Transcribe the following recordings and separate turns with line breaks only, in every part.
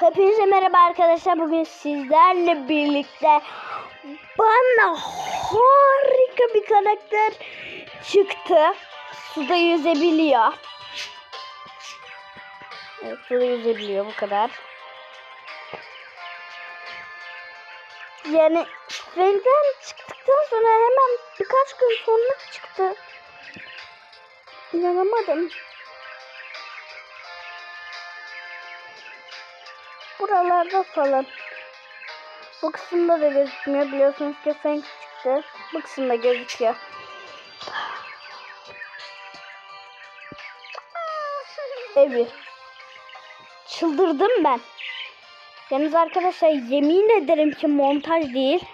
Hepinize merhaba arkadaşlar. Bugün sizlerle birlikte bana harika bir karakter çıktı. Suda yüzebiliyor. Evet, suda yüzebiliyor bu kadar. Yani Frank'ten çıktıktan sonra hemen birkaç gün sonra çıktı. İnanamadım. Buralarda falan. Bu kısımda da gözükmüyor. Biliyorsunuz ki Frank çıktı. Bu kısımda gözüküyor. Evi. Çıldırdım ben. Yalnız arkadaşlar yemin ederim ki montaj değil.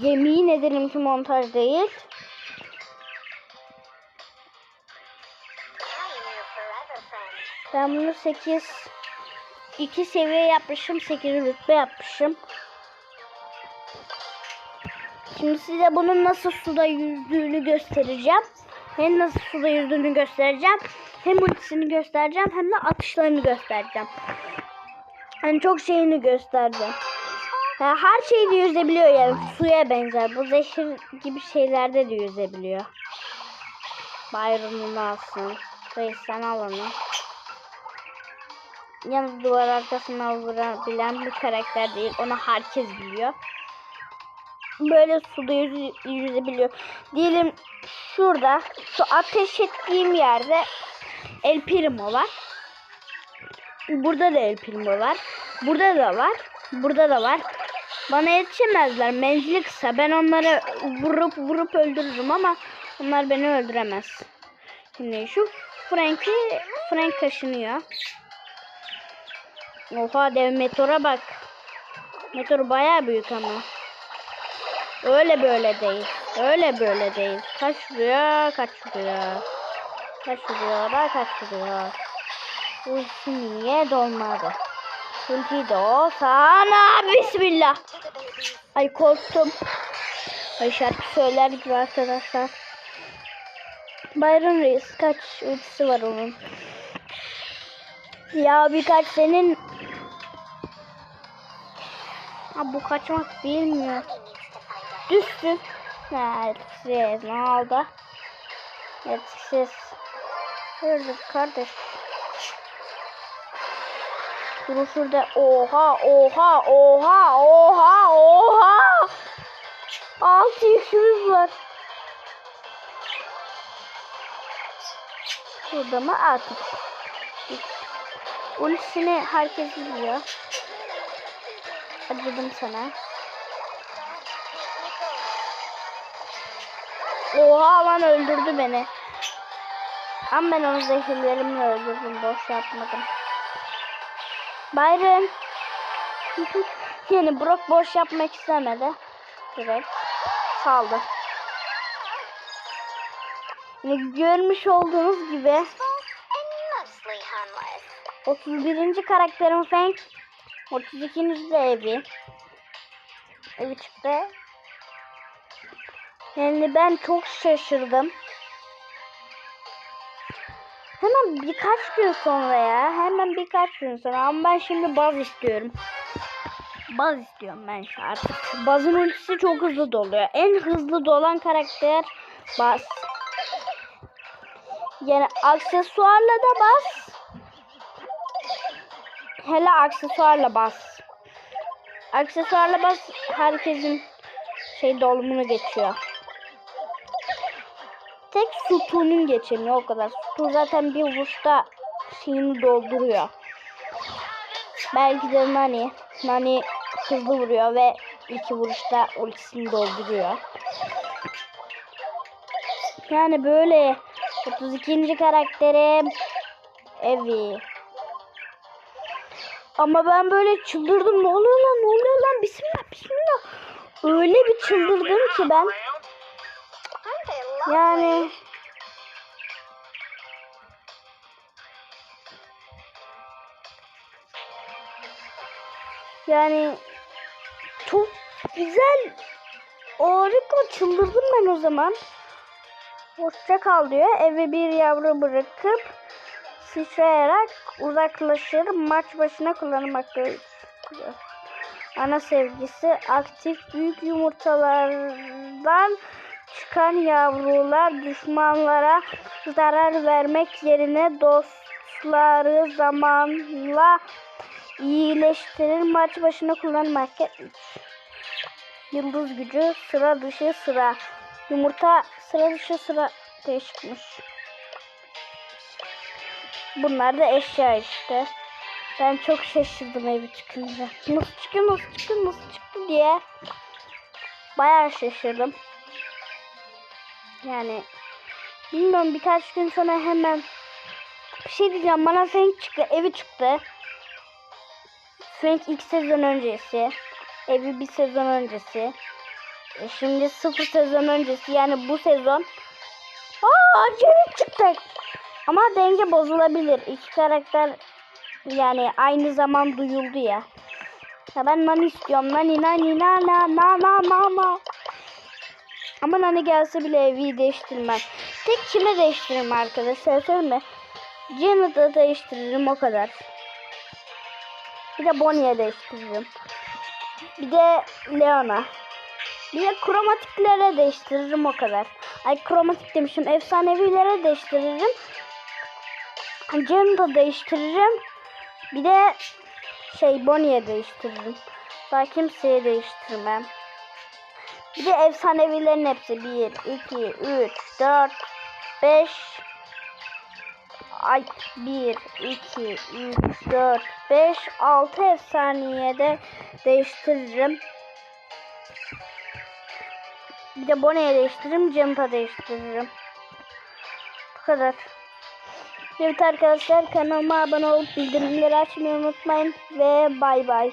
Yemin ederim ki montaj değil. Ben bunu 8 2 seviye yapmışım. 8 rütbe yapmışım. Şimdi size bunun nasıl suda yüzdüğünü göstereceğim. Hem nasıl suda yüzdüğünü göstereceğim. Hem ultisini göstereceğim. Hem de atışlarını göstereceğim. Yani çok şeyini göstereceğim. Yani her şeyde yüzebiliyor yani. Suya benzer. Bu zehir gibi şeylerde de yüzebiliyor. Byron'unu alsın. Reis sen al onu. Yalnız duvar arkasına vurabilen bir karakter değil. Onu herkes biliyor. Böyle suda yüze, yüzebiliyor. Diyelim şurada şu ateş ettiğim yerde El Primo var. Burada da El Primo var. Burada da var. Burada da var. Bana yetişemezler. Menzili kısa. Ben onları vurup vurup öldürürüm ama onlar beni öldüremez. Şimdi şu Frank'i Frank kaşınıyor. Oha dev meteora bak. Meteor bayağı büyük ama. Öyle böyle değil. Öyle böyle değil. Kaç vuruyor, kaç vuruyor. Kaç da kaç vuruyor. Ulti niye dolmadı? Ulti de olsa ana bismillah. Ay korktum. Ay şarkı söyler gibi arkadaşlar. Byron Reis kaç ultisi var onun? Ya birkaç senin Ha bu kaçmak bilmiyor. Düştü. Etkisiz. Ne oldu? Etkisiz. Öldük kardeş. Dur şurada. Oha, oha, oha, oha, oha. Altı yükümüz var. Burada mı? Artık. Ultisini herkes biliyor. Acıdım sana. Oha lan öldürdü beni. Ama ben onu zehirlerimle öldürdüm. Boş yapmadım. Byron. yani Brock boş yapmak istemedi. Direkt saldı. Yani görmüş olduğunuz gibi 31. karakterim Frank. 32. de Evi. Evi çıktı. Yani ben çok şaşırdım. Hemen birkaç gün sonra ya. Hemen birkaç gün sonra. Ama ben şimdi baz istiyorum. Baz istiyorum ben şu artık. Bazın ultisi çok hızlı doluyor. En hızlı dolan karakter baz. Yani aksesuarla da bas. Hele aksesuarla bas. Aksesuarla bas herkesin şey dolumunu geçiyor. Tek sütunun geçemiyor o kadar. Sütun zaten bir vuruşta şeyini dolduruyor. Belki de Nani. Nani hızlı vuruyor ve iki vuruşta ultisini dolduruyor. Yani böyle 32. karakterim Evi. Ama ben böyle çıldırdım. Ne oluyor lan? Ne oluyor lan? Bismillah, bismillah. Öyle bir çıldırdım ki ben. Yani yani çok güzel harika çıldırdım ben o zaman. Hoşça kal diyor. Eve bir yavru bırakıp sıçrayarak uzaklaşır. Maç başına kullanılmaktadır. Ana sevgisi aktif büyük yumurtalardan çıkan yavrular düşmanlara zarar vermek yerine dostları zamanla iyileştirir. Maç başına kullanmak. Yıldız gücü sıra dışı sıra. Yumurta sıra dışı sıra değişikmiş. Bunlar da eşya işte. Ben çok şaşırdım evi çıkınca. Nasıl çıktı, nasıl çıktı, nasıl çıktı diye. Bayağı şaşırdım. Yani bilmiyorum birkaç gün sonra hemen bir şey diyeceğim. Bana Frank çıktı, evi çıktı. Frank ilk sezon öncesi. Evi bir sezon öncesi. E şimdi sıfır sezon öncesi yani bu sezon. Aa Jared çıktı. Ama denge bozulabilir. İki karakter yani aynı zaman duyuldu ya. Ya ben Nani istiyorum. Nani Nani na na na na na na. Ama Nani gelse bile evi değiştirmem. Tek kime değiştiririm arkadaşlar söyleyeyim mi? Janet'ı değiştiririm o kadar. Bir de Bonnie'ye değiştiririm. Bir de Leona. Bir de kromatiklere değiştiririm o kadar. Ay kromatik demişim. Efsanevilere değiştiririm. Can'ı da değiştiririm. Bir de şey Bonnie'ye değiştiririm. Daha kimseye değiştirmem. Bir de efsanevilerin hepsi. 1, 2, 3, 4, 5. Ay 1, 2, 3, 4, 5, 6 efsaneye de değiştiririm. Bir de Bonnie'ye değiştiririm. Jumpa değiştiririm. Bu kadar. Evet arkadaşlar kanalıma abone olup bildirimleri açmayı unutmayın. Ve bay bay.